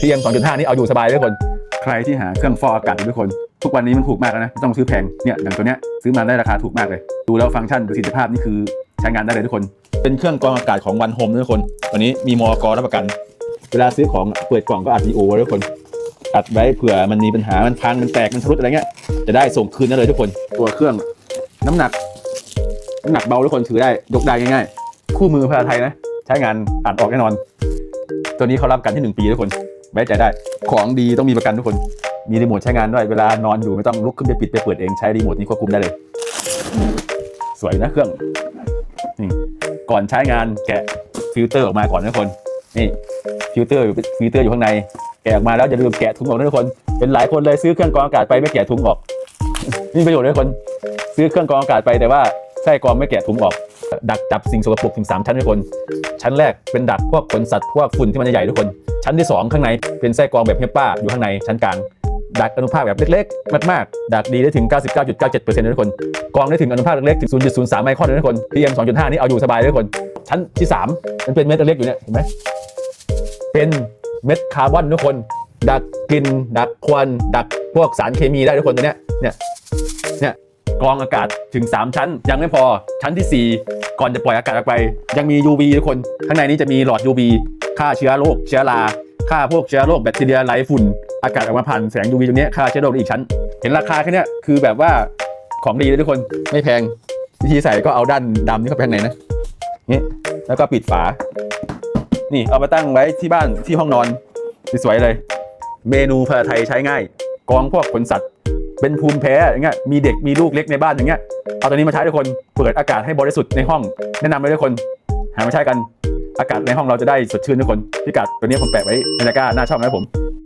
PM 2.5 นี่เอาอยู่สบายเลยทุกคน ใครที่หาเครื่องฟอกอากาศอยู่ทุกคน ทุกวันนี้มันถูกมากแล้วนะไม่ต้องซื้อแพงเนี่ยอย่างตัวเนี้ยซื้อมาได้ราคาถูกมากเลย ดูแล้วฟังก์ชันประสิทธิภาพนี่คือใช้งานได้เลยทุกคน เป็นเครื่องกรองอากาศของวันโฮมทุกคนตัวนี้มีมอกรับประกัน เวลาซื้อของเปิดกล่องก็อัดวีโอไว้ทุกคนอัดไว้เผื่อมันมีปัญหามันพังมันแตกมันชำรุดอะไรเงี้ยจะได้ส่งคืนได้เลยทุกคนตัวเครื่องน้ำหนักน้ำหนักเบาทุกคนถือได้ยกได้ง่ายๆ คู่มือภาษาไทยนะ ใช้งานอ่านออกแน่นอน ตัวนี้เขารับประกันที่ 1 ปีทุกคน ไว้ใจได้ของดีต้องมีประกันทุกคน มีรีโมทใช้งานด้วยเวลานอนอยู่ไม่ต้องลุกขึ้นไปปิดไปเปิดเองใช้รีโมทนี้ควบคุมได้เลย สวยนะเครื่องนี่ก่อนใช้งานแกะฟิลเตอร์ออกมาก่อนทุกคนนี่ฟิลเตอร์อยู่ฟิลเตอร์อยู่ข้างในแกะออกมาแล้วอย่าลืมแกะถุงออกทุกคนเป็นหลายคนเลยซื้อเครื่องกรองอากาศไปไม่แกะถุงออกนี่ประโยชน์เลยทุกคนซื้อเครื่องกรองอากาศไปแต่ว่าไส้กรองไม่แกะถุงออก ดักจับสิ่งสกปรกถึง 3 ชั้นทุกคน ชั้นแรกเป็นดักพวกขนสัตว์พวกฝุ่นที่มันใหญ่ทุกคน ชั้นที่ 2 ข้างในเป็นไส้กรองแบบเฮปป้าอยู่ข้างในชั้นกลางดักอนุภาคแบบเล็กๆ มากๆ ดักดีได้ถึง 99.97%นะทุกคน กรองได้ถึงอนุภาคเล็กๆ ถึง 0.03 ไมครอนนะทุกคน PM 2.5 นี่เอาอยู่สบายเลยทุกคน ชั้นที่ 3 มันเป็นเม็ดเล็กอยู่เนี่ยเห็นไหมเป็นเม็ดคาร์บอนทุกคน ดักกลิ่นดักควันดักพวกสารเคมีได้ทุกคนตัวเนี้ยเนี่ยเนี่ยกรองอากาศถึง 3 ชั้น ยังไม่พอชั้นที่ 4 ก่อนจะปล่อยอากาศออกไป ยังมี UV ทุกคน ข้างในนี้จะมีหลอด UV ฆ่าเชื้อโรคเชื้อราฆ่าพวกเชื้อโรคแบคทีเรียไหลฝุ่น อากาศออกมาผ่านแสง UV ตรงเนี้ยฆ่าเชื้อโรคได้อีกชั้น เห็นราคาแค่เนี้ยคือแบบว่าของดีเลยทุกคนไม่แพงวิธีใส่ก็เอาด้านดำนี่เข้าไปข้างในนะนี่แล้วก็ปิดฝา นี่เอามาตั้งไว้ที่บ้านที่ห้องนอนสวยๆเลย เมนูภาษาไทยใช้ง่าย กองพวกขนสัตว์ เป็นภูมิแพ้อย่างเงี้ยมีเด็กมีลูกเล็กในบ้านอย่างเงี้ยเอาตัวนี้มาใช้ทุกคนเปิดอากาศให้บริสุทธิ์ในห้อง แนะนำเลยทุกคน หามาใช้กัน อากาศในห้องเราจะได้สดชื่นทุกคนพิกัดตัวนี้ผมแปะไว้ในตะกร้าหน้าช่องนะครับผม